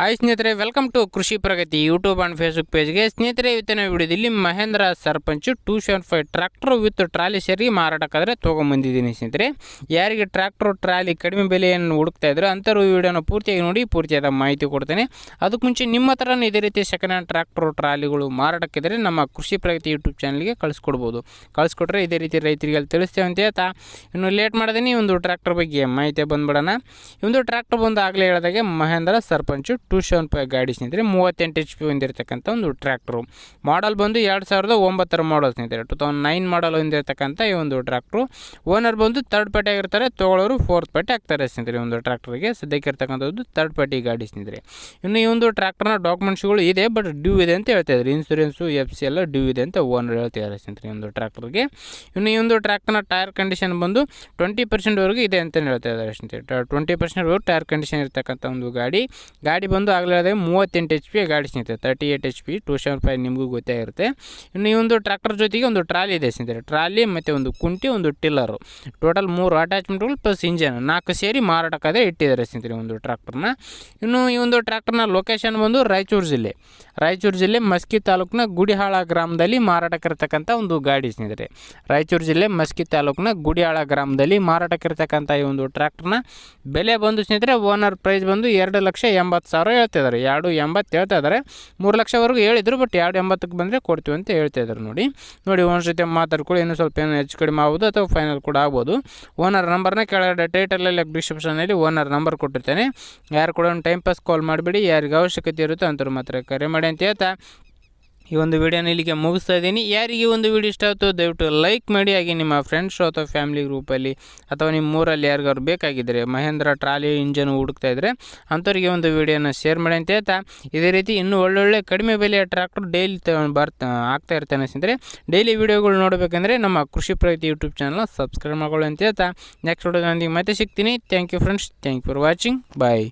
Hi ಸ್ನೇಹಿತರೆ welcome to Krishi Pragati YouTube and Facebook ಪೇಜ್ಗೆ ಸ್ನೇಹಿತರೆ, ಇವತ್ತಿನ ವಿಡಿಯೋದಲ್ಲಿ Mahindra Sarpanch two seven five tractor with trolley ಸೇರಿ ಮಾರಾಟಕ್ಕಾದರೆ ತೊಗೊಂಬಂದಿದ್ದೀನಿ ಸ್ನೇಹಿತರೆ. ಯಾರಿಗೆ ಟ್ರ್ಯಾಕ್ಟರ್ ಟ್ರಾಲಿ ಕಡಿಮೆ ಬೆಲೆಯನ್ನು ಹುಡುಕ್ತಾ ಇದ್ರು ಅಂಥವ್ರು ಈ ವಿಡಿಯೋನ ಪೂರ್ತಿಯಾಗಿ ನೋಡಿ, ಪೂರ್ತಿಯಾದ ಮಾಹಿತಿ ಕೊಡ್ತೇನೆ. ಅದಕ್ಕೆ ಮುಂಚೆ ನಿಮ್ಮ ಹತ್ರ ಇದೇ ರೀತಿ ಸೆಕೆಂಡ್ ಹ್ಯಾಂಡ್ ಟ್ರ್ಯಾಕ್ಟರ್ ಟ್ರಾಲಿಗಳು ಮಾರಾಟಕ್ಕಿದ್ರೆ ನಮ್ಮ ಕೃಷಿ ಪ್ರಗತಿ ಯೂಟ್ಯೂಬ್ ಚಾನಲ್ಗೆ ಕಳಿಸ್ಕೊಡ್ಬೋದು. ಕಳಿಸ್ಕೊಟ್ರೆ ಇದೇ ರೀತಿ ರೈತರಿಗೆ ತಿಳಿಸ್ತೇವೆ ಅಂತ ಹೇಳ್ತಾ, ಇನ್ನು ಲೇಟ್ ಮಾಡ್ದೇನೆ ಒಂದು ಟ್ರ್ಯಾಕ್ಟರ್ ಬಗ್ಗೆ ಮಾಹಿತಿ ಬಂದ್ಬಿಡೋಣ. ಒಂದು ಟ್ರ್ಯಾಕ್ಟರ್ ಬಂದು ಆಗಲೇ ಹೇಳಿದಾಗೆ Mahindra Sarpanch two seven five ಗಾಡಿ ಸ್ನೇಹಿತರೆ, ಮೂವತ್ತೆಂಟು ಎಚ್ ಪಿ ಹೊಂದಿರತಕ್ಕಂಥ ಒಂದು ಟ್ರ್ಯಾಕ್ಟ್ರು ಮಾಡಲ್ ಬಂದು ಎರಡು ಸಾವಿರದ ಒಂಬತ್ತರ ಮಾಡಲ್ ಸ್ನೇಹಿತರೆ ಟು ತೌಸಂಡ್ ನೈನ್ ಮಾಡಲ್ ಹೊಂದಿರತಕ್ಕಂಥ ಈ ಒಂದು ಟ್ರ್ಯಾಕ್ಟ್ರು ಓನರ್ ಬಂದು ತರ್ಡ್ ಪಾರ್ಟಿ ಆಗಿರ್ತಾರೆ, ತೊಗೊಳೋರು ಫೋರ್ತ್ ಪಾರ್ಟಿ ಆಗ್ತಾರೆ ಸ್ನೇಹಿತರೆ ಈ ಒಂದು ಟ್ರ್ಯಾಕ್ಟ್ರಿಗೆ ಸದ್ಯಕ್ಕೆ ಇರ್ತಕ್ಕಂಥದ್ದು ತರ್ಡ್ ಪಾರ್ಟಿ ಗಾಡಿ ಸ್ನೇಹಿತರೆ. ಇನ್ನು ಈ ಒಂದು ಟ್ರ್ಯಾಕ್ಟರ್ನ ಡಾಕ್ಯುಮೆಂಟ್ಸ್ಗಳು ಇದೆ ಬಟ್ ಡ್ಯೂ ಇದೆ ಅಂತ ಹೇಳ್ತಾ ಇದ್ದಾರೆ. ಇನ್ಸೂರೆನ್ಸು ಎಫ್ ಸಿ ಎಲ್ಲ ಡ್ಯೂ ಇದೆ ಅಂತ ಓನರ್ ಹೇಳ್ತಿದ್ದಾರೆ ಸ್ನೇಹಿತರೆ ಈ ಒಂದು ಟ್ರ್ಯಾಕ್ಟರ್ಗೆ ಇನ್ನು ಈ ಒಂದು ಟ್ರ್ಯಾಕ್ಟರ್ನ ಟೈರ್ ಕಂಡೀಷನ್ ಬಂದು ಟ್ವೆಂಟಿ ಪರ್ಸೆಂಟ್ವರೆಗೂ ಇದೆ ಅಂತಲೇ ಹೇಳ್ತಾ ಇದ್ದಾರೆ ಸ್ನೇಹಿತರೆ. ಟ್ವೆಂಟಿ ಪರ್ಸೆಂಟ್ವರೆಗೂ ಟೈರ್ ಕಂಡೀಷನ್ ಇರ್ತಕ್ಕಂಥ ಒಂದು ಗಾಡಿ. ಗಾಡಿ ಆಗಲೇ ಆಗಲಾರದೆ ಮೂವತ್ತೆಂಟು ಎಚ್ ಪಿ ಗಾಡಿ ಸ್ನೇಹಿತರೆ thirty eight H P two seven five ನಿಮಗೂ ಗೊತ್ತೇ ಇರುತ್ತೆ. ಇನ್ನು ಈ ಒಂದು ಟ್ರ್ಯಾಕ್ಟರ್ ಜೊತೆಗೆ ಒಂದು ಟ್ರಾಲಿ ಇದೆ ಸ್ನೇಹಿತರೆ ಟ್ರಾಲಿ ಮತ್ತು ಒಂದು ಕುಂಟಿ, ಒಂದು ಟಿಲ್ಲರು ಟೋಟಲ್ ಮೂರು ಅಟ್ಯಾಚ್ಮೆಂಟ್ಗಳು ಪ್ಲಸ್ ಇಂಜನ್ ನಾಲ್ಕು ಸೇರಿ ಮಾರಾಟಕ್ಕಾದರೆ ಇಟ್ಟಿದ್ದಾರೆ ಸ್ನೇಹಿತರೆ ಒಂದು ಟ್ರ್ಯಾಕ್ಟರ್ನ ಇನ್ನು ಈ ಒಂದು ಟ್ರ್ಯಾಕ್ಟರ್ನ ಲೊಕೇಶನ್ ಬಂದು ರಾಯಚೂರು ಜಿಲ್ಲೆ. ರಾಯಚೂರು ಜಿಲ್ಲೆ ಮಸ್ಕಿ ತಾಲೂಕಿನ ಗುಡಿಹಾಳ ಗ್ರಾಮದಲ್ಲಿ ಮಾರಾಟಕ್ಕಿರ್ತಕ್ಕಂಥ ಒಂದು ಗಾಡಿ ಸ್ನೇಹಿತರೆ ರಾಯಚೂರು ಜಿಲ್ಲೆ ಮಸ್ಕಿ ತಾಲೂಕಿನ ಗುಡಿಹಾಳ ಗ್ರಾಮದಲ್ಲಿ ಮಾರಾಟಕ್ಕಿರ್ತಕ್ಕಂಥ ಈ ಒಂದು ಟ್ರ್ಯಾಕ್ಟರ್ನ ಬೆಲೆ ಬಂದು ಸ್ನೇಹಿತರೆ ಓನರ್ ಪ್ರೈಸ್ ಬಂದು ಎರಡು ಲಕ್ಷ ಎಂಬತ್ತು ಸಾವಿರ ಹೇಳ್ತಿದ್ದಾರೆ ಎರಡು ಎಂಬತ್ತು ಹೇಳ್ತಾ ಇದ್ದಾರೆ ಮೂರು ಲಕ್ಷವರೆಗೂ ಹೇಳಿದ್ರು ಬಟ್ ಎರಡು ಎಂಬತ್ತಕ್ಕೆ ಬಂದರೆ ಕೊಡ್ತೀವಿ ಅಂತ ಹೇಳ್ತಾ ಇದ್ದಾರೆ ನೋಡಿ. ನೋಡಿ ಓನರ್ ಜೊತೆ ಮಾತಾಡ್ಕೊಳ್ಳಿ. ಇನ್ನೂ ಸ್ವಲ್ಪ ಏನೋ ಹೆಚ್ಚು ಕಡಿಮೆ ಆಗ್ಬೋದು ಅಥವಾ ಫೈನಲ್ ಕೂಡ ಆಗ್ಬೋದು. ಓನರ್ ನಂಬರ್ನ ಕೆಳಗಡೆ ಟೈಟಲಲ್ಲಿ ಡಿಸ್ಕ್ರಿಪ್ಷನಲ್ಲಿ ಓನರ್ ನಂಬರ್ ಕೊಟ್ಟಿರ್ತೇನೆ. ಯಾರು ಕೂಡ ಒಂದು ಟೈಮ್ ಪಾಸ್ ಕಾಲ್ ಮಾಡಿಬಿಡಿ. ಯಾರಿಗೆ ಅವಶ್ಯಕತೆ ಇರುತ್ತೋ ಅಂಥವ್ರು ಮಾತ್ರ ಕರೆ ಮಾಡಿ ಅಂತ ಹೇಳ್ತಾ ಈ ಒಂದು ವಿಡಿಯೋನ ಇಲ್ಲಿಗೆ ಮುಗಿಸ್ತಾ ಇದ್ದೀನಿ. ಯಾರಿಗೆ ಒಂದು ವಿಡಿಯೋ ಇಷ್ಟ ಆಯಿತು ದಯವಿಟ್ಟು ಲೈಕ್ ಮಾಡಿ, ಹಾಗೆ ನಿಮ್ಮ ಫ್ರೆಂಡ್ಸು ಅಥವಾ ಫ್ಯಾಮಿಲಿ ಗ್ರೂಪಲ್ಲಿ ಅಥವಾ ನಿಮ್ಮ ಊರಲ್ಲಿ ಯಾರಿಗಾದ್ರು ಬೇಕಾಗಿದ್ದರೆ ಮಹೇಂದ್ರ ಟ್ರಾಲಿ ಇಂಜನ್ ಹುಡುಕ್ತಾ ಇದ್ದರೆ ಅಂಥವ್ರಿಗೆ ಒಂದು ವಿಡಿಯೋನ ಶೇರ್ ಮಾಡಿ ಅಂತ ಹೇಳ್ತಾ. ಇದೇ ರೀತಿ ಇನ್ನೂ ಒಳ್ಳೊಳ್ಳೆ ಕಡಿಮೆ ಬೆಲೆಯ ಟ್ರ್ಯಾಕ್ಟರ್ ಡೈಲಿ ಬರ್ತಾ, ಆಗ್ತಾ ಇರ್ತಾನೆ ಸ್ನೇಹಿತರೆ ಡೈಲಿ ವಿಡಿಯೋಗಳು ನೋಡಬೇಕಂದ್ರೆ ನಮ್ಮ ಕೃಷಿ ಪ್ರಗತಿ ಯೂಟ್ಯೂಬ್ ಚಾನಲ್ ಸಬ್ಸ್ಕ್ರೈಬ್ ಮಾಡ್ಕೊಳ್ಳಿ ಅಂತ ಹೇಳ್ತಾ. ನೆಕ್ಸ್ಟ್ ವಿಡಿಯೋದೊಂದಿಗೆ ಮತ್ತೆ ಸಿಗ್ತೀನಿ. Thank you friends thank you for watching bye